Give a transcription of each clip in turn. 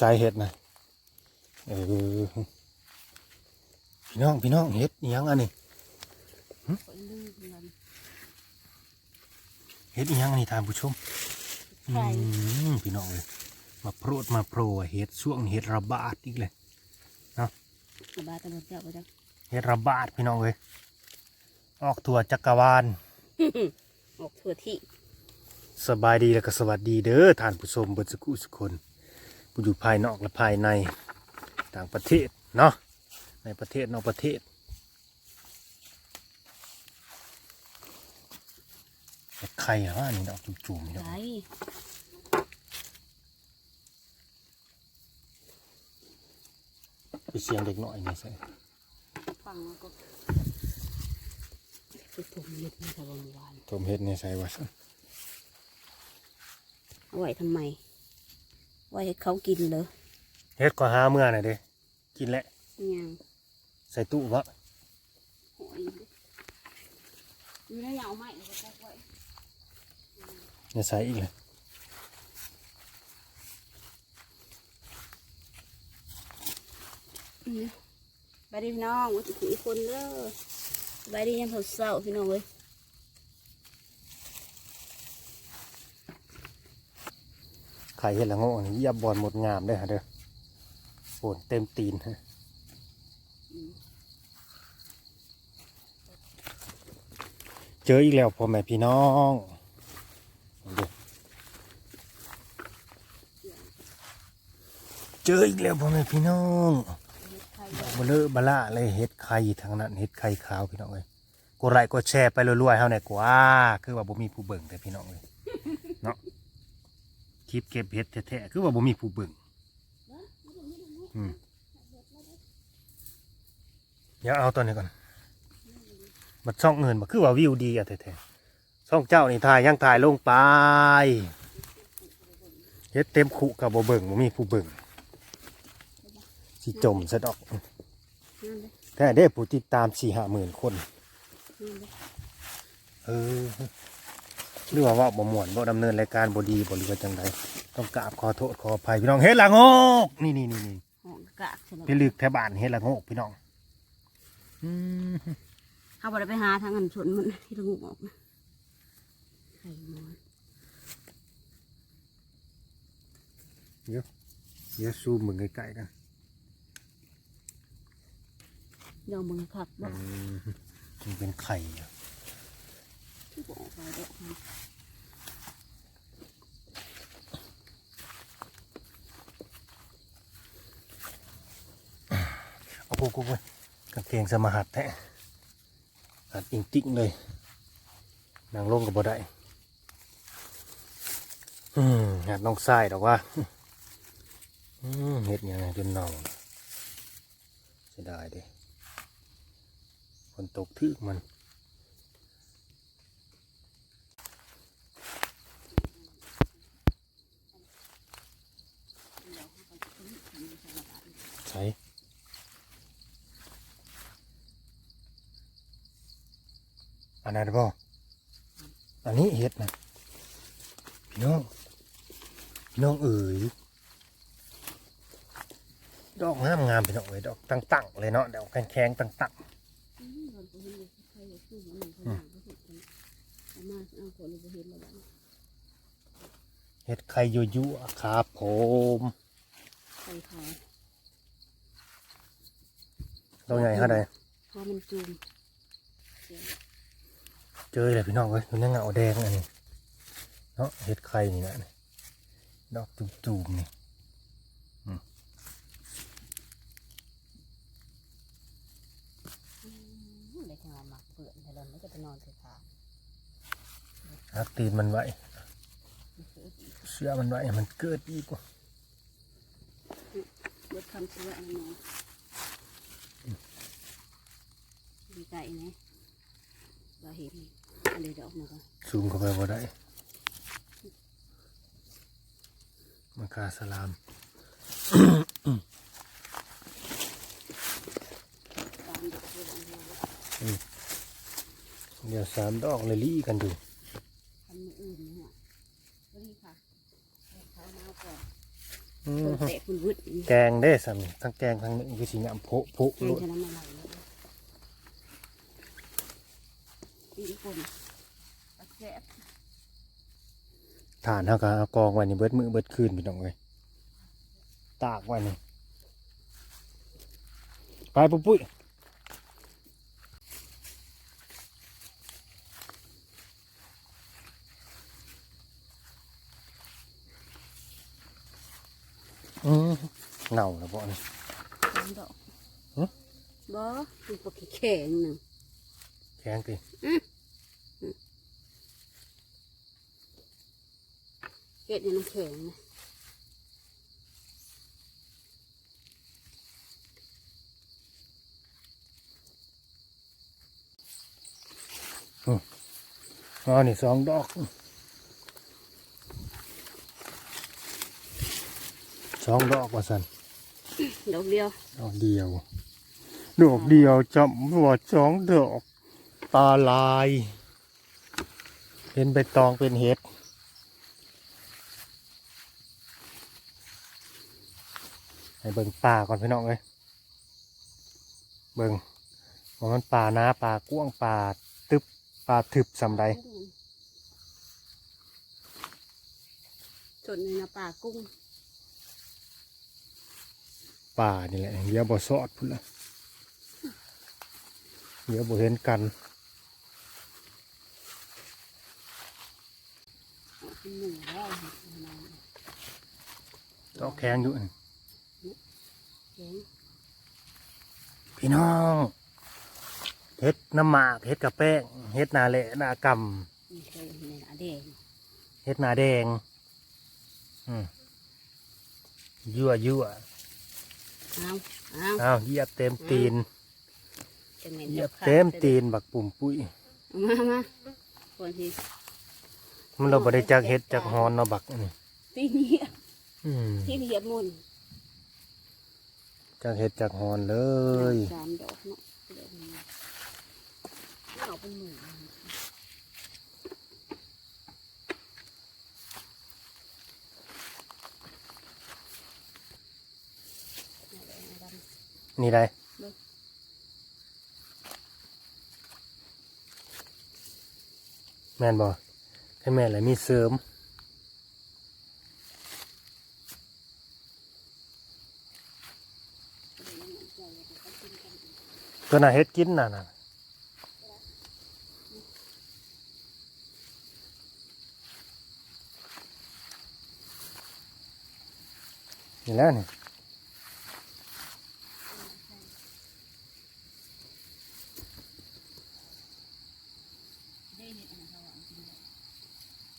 สายเห็ดนะเออพี่น้องพี่น้องเห็ดอิหยังอันนี้ข่อยลืมมันเห็ดอิหยังอันนี้ท่านผู้ชมไข่อืมพี่น้องเลยมาโปรดมาโปรเห็ดช่วงเห็ดระบาดอีกเลยกระบาตำรวจเจ้าไปจังเห็ดระบาดพี่น้องเลยออกทั่วจักรวาลออกทั่วที่ สบายดีแล้วก็สวัสดีเด้อท่านผู้ชมเบิดสกุสุกคนผู้ อยู่ภายนอกและภายในต่างประเทศเนาะในประเทศนอกประเทศเห็ดไข่เหรออันนี้ดอกจุ่มๆนี่ดอกไรไปเสียงเด็กหน่อยนี่ใส่ฟังแล้วก็คือถุงเล็ดนี่ค่ะวันวานต้มเห็ดนี่ใส่วะเอาไว้ทำไม ไว้ให้เขากินเลยเฮ็ดก็หาเมื่อน่ะเด้กินแหละยังใส่ตู้วะหอยอยู่ในเหงาไม้ก็จะไว้อย่าใส่อีกเลยอืมไปดิพี่น้องว่าจะคุยคนเด้อไปดิยังเศร้าๆพี่น้องเว้ย ไข่เห็ดละโง่นี่ยับบอลหมดงามเด้อฮะเด้อโอนเต็มตีนฮะเจออีกแล้วพ่อแม่พี่น้องเจออีกแล้วพ่อแม่พี่น้องใครดอกเบลอบละเลยเห็ดไข่ทางนั้นเห็ดไข่ขาวพี่น้องเลยกดไลค์กดแชร์ไปรวยๆเฮาแหน่กว่า คือว่าบ่มีผู้เบิ่งแต่พี่น้องเลยเนาะ คลิปเก็บเห็ดแท้ๆคือว่าบ่มีผู้เบิ่งเดี๋ยวเอาตัวนี้ก่อนมันช่องเงินมาคือว่าวิวดีอะแท้ๆช่องเจ้านี่ถ่ายยังถ่ายลงไปเฮ็ดเต็มขุกับบ่เบิ่งบ่มีผู้เบิ่งสิจมซะดอกนั่นเลยแท้ได้ผู้ติดตามสี่ห้าหมื่นคน เออ หรือว่าเว่าบ่ม่วนบ่ดำเนินรายการบ่ดีบ่หรือว่าจังใดต้องกราบขอโทษขออภัยพี่น้องเฮ็ดละโงกนี่นี่นี่นี่ห้องกะใช่ไหมพี่ลึกแถวบ้านเฮ็ดละโงกพี่น้องอืมเขาบอกไปหาทางอันชนมันที่ระงูออกนะไข่น้อยเดี๋ยวซูมมึงใกล้ๆกันยอมมึงคักบอือกมมันเป็นไข่อะ ที่บอกไปเด็กมันเอากูกูไปกางเกงสมหัดแท้หัดอิงติ๊งเลยนางลงกับบ่ได้อืมหัดน้องทรายดอกว่าอืมเฮ็ดยังไงจนเน่าเสียดายเด้ฝนตกทึกมัน ใช่ อันนั้นบ่อันนี้เห็ดนะพี่น้องพี่น้องเอ๋ยดอกงามงามๆพี่น้องเอ๋ยดอกตั้งๆเลยเนาะดอกแข็งๆตั้งอืมเราก็เห็นเลยใครอยากซื้อหัวหนึ่งเขาอยากก็เห็นกันเอามาเอาคนเราก็เห็นแล้วบ้างๆเห็ดไข่ยั่วๆครับผมไข่ขาวดอกใหญ่เท่าใดพอมันจูมเจอเลยพี่น้องเอ้ยอยู่ในเงาแดงอันนี้เนาะเห็ดไข่นี่นะนี่ดอกจุ่มๆนี่อืมในจังหวะหมักเปื่อนแต่เราไม่จะไปนอนเสียขาหักตีนมันไว้เสื้อมันไว้ให้มันเกิดอีกว่าเบิดคำเชื่ออันนั้นดีใจไหมเราเห็น อะไรดอกมาก็ซูมเข้าไปบ่ได้มากาสลาม ตามดอกเพื่อนเราเดี๋ยวสามดอกเลยลี่กันอยู่ทำมืออื่นเนี่ยก็นี่ค่ะเอาเขามาเอาก่อนออืคนมเตะคุณวึดนี่แกงได้สันทั้งแกงทั้งนี้คือสิยำโพะโพะแกโลงดจะน้ำอะไรเลยตีคนปลา แซ่บฐานเฮาก็เอากองไว้นี่เบิดมือเบิดคืนพี่น้องเอ้ยตากไว้นี่ไปปุ๊บปุ้ยอืมเน่าแล้วบ่นี่สองดอกหึบ่คือปลาแข็งหนึ่งแข็งติ เกล็ดเนี่ยมันแข็งนะอ๋อนี่สองดอก สองดอกว่าสันดอกเดียว ดอกเดียว ดอกเดียวจำว่าสองดอก ตาลาย เป็นใบตองเป็นเห็ด ให้เบิ่งป่าก่อนพี่น้องเลยเบิ่งว่ามันป่านาป่ากว้างป่าตึบป่าทึบสำใดส่วนในนาป่ากุ้ง ป่านี่แหละเดี๋ยวบ่สอดพุ่นละเดี๋ยวบ่เห็นกันเป็นหนึ่งแล้วดอกแข็งอยู่แข็ง พี่น้องเฮ็ดน้ำหมากเฮ็ดกระแป้งเฮ็ดนาเละนากำนี่เคยในนาแดงเฮ็ดนาแดงอืมยั่วยั่วเอาเอาอ้าวเหยียบเต็มตีนจะเหม็นเหยียบขาดเต็มตีนบักปุ่มปุ้ยเอามามาคนที่มันเราบ่ได้จักเฮ็ดจักฮอนเนาะบักนี่ตีเหยียบอืมที่เหยียบมุน จักเฮ็ดจักฮอนเลยสามดอกเนาะเดี๋ยวนี้เอาเป็นหมื่นนี่ได้แม่นบ่ให้แม่นแหละมีเสริม ตัวน่ะเฮ็ดกินน่ะน่ะนี่แล้วนี่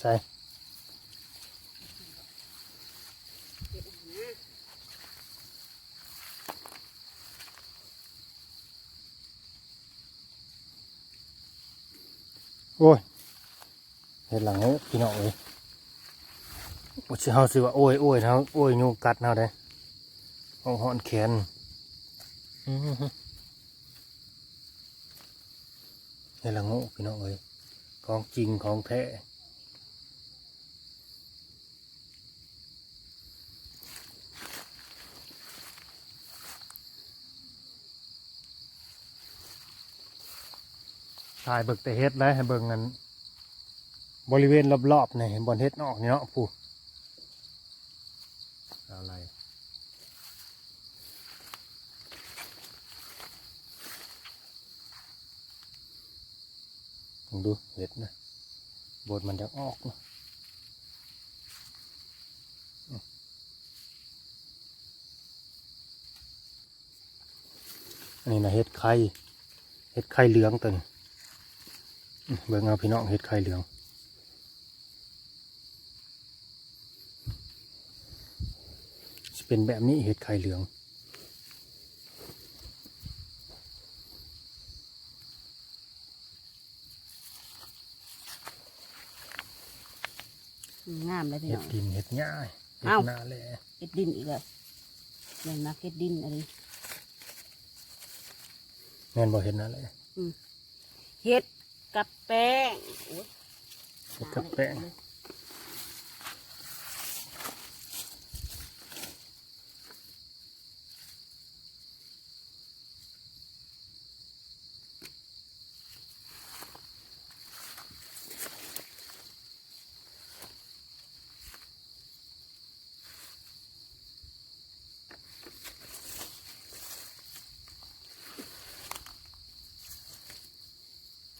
ใช่ โอ้ยเห็ดหลังเฮ้ยพี่น้องเอ้ยว่าสิเฮาสิว่าโอ้ยโอ้ยเฮาโอ้ยยุงกัดเฮาได้ห้องหอนแขนอื้อหือเห็ดหลังโง่พี่น้องเอ้ยของจริงของแท้ ถ่ายเบิกแต่เฮ็ดได้ให้เบิ่งกันบริเวณรอบๆเนี่ยเห็นบอลเฮ็ดนอกเนาะผู้อะไรดูเห็ดนะบทมันจะออกนะอันนี้นะเห็ดไข่ เห็ดไข่เหลืองตัวนี้ เบิ่งเอาพี่น้องเห็ดไข่เหลืองจะเป็นแบบนี้เห็ดไข่เหลืองงามเลยพี่เห็ดน้อง ดินเห็ดหญ้าเห็ดเอ้า นาแหละเก็ดดินอีกเลยเรียนมาเก็ดดินอะไรแม่นบ่เห็ดนาแหละเห็ด กับแป้งกับแป้ง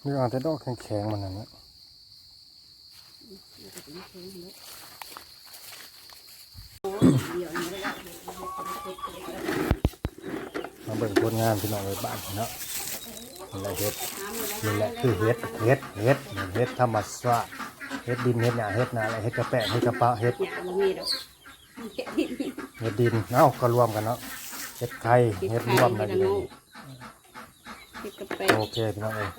นี่เอาแต่ดอกแข็งๆมันนั่นแหละมันก็เป็นแข็งแล้วเดี๋ยวนี้ได้มาเบิ่งผลงานพี่น้องไว้บ้านเนาะนี่แหละเฮ็ดนี่แหละคือเฮ็ดเฮ็ดเฮ็ดนี่เฮ็ดธรรมชาติเฮ็ดดินเฮ็ดหญ้าเฮ็ดนาอะไรเฮ็ดกระแปะเฮ็ดกระเปาะเฮ็ดเนี่ยมันมีดอกเฮ็ดดินเฮ็ดดินเอ้าก็รวมกันเนาะเฮ็ดไข่เฮ็ดรวมกันอยู่เฮ็ดกาแฟโอเคพี่น้องเอ้ย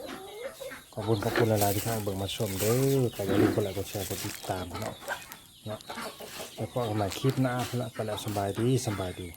ขอบคุณขอบคุณหลายๆที่เข้านเบิ่งมาชมเด้อก็อย่าลืมกดไลค์กดแชร์กดติดตามเนาะเนาะแล้วก็เอามาคลิปหน้าพุ่นละไปแล้วสบายดีสบายดี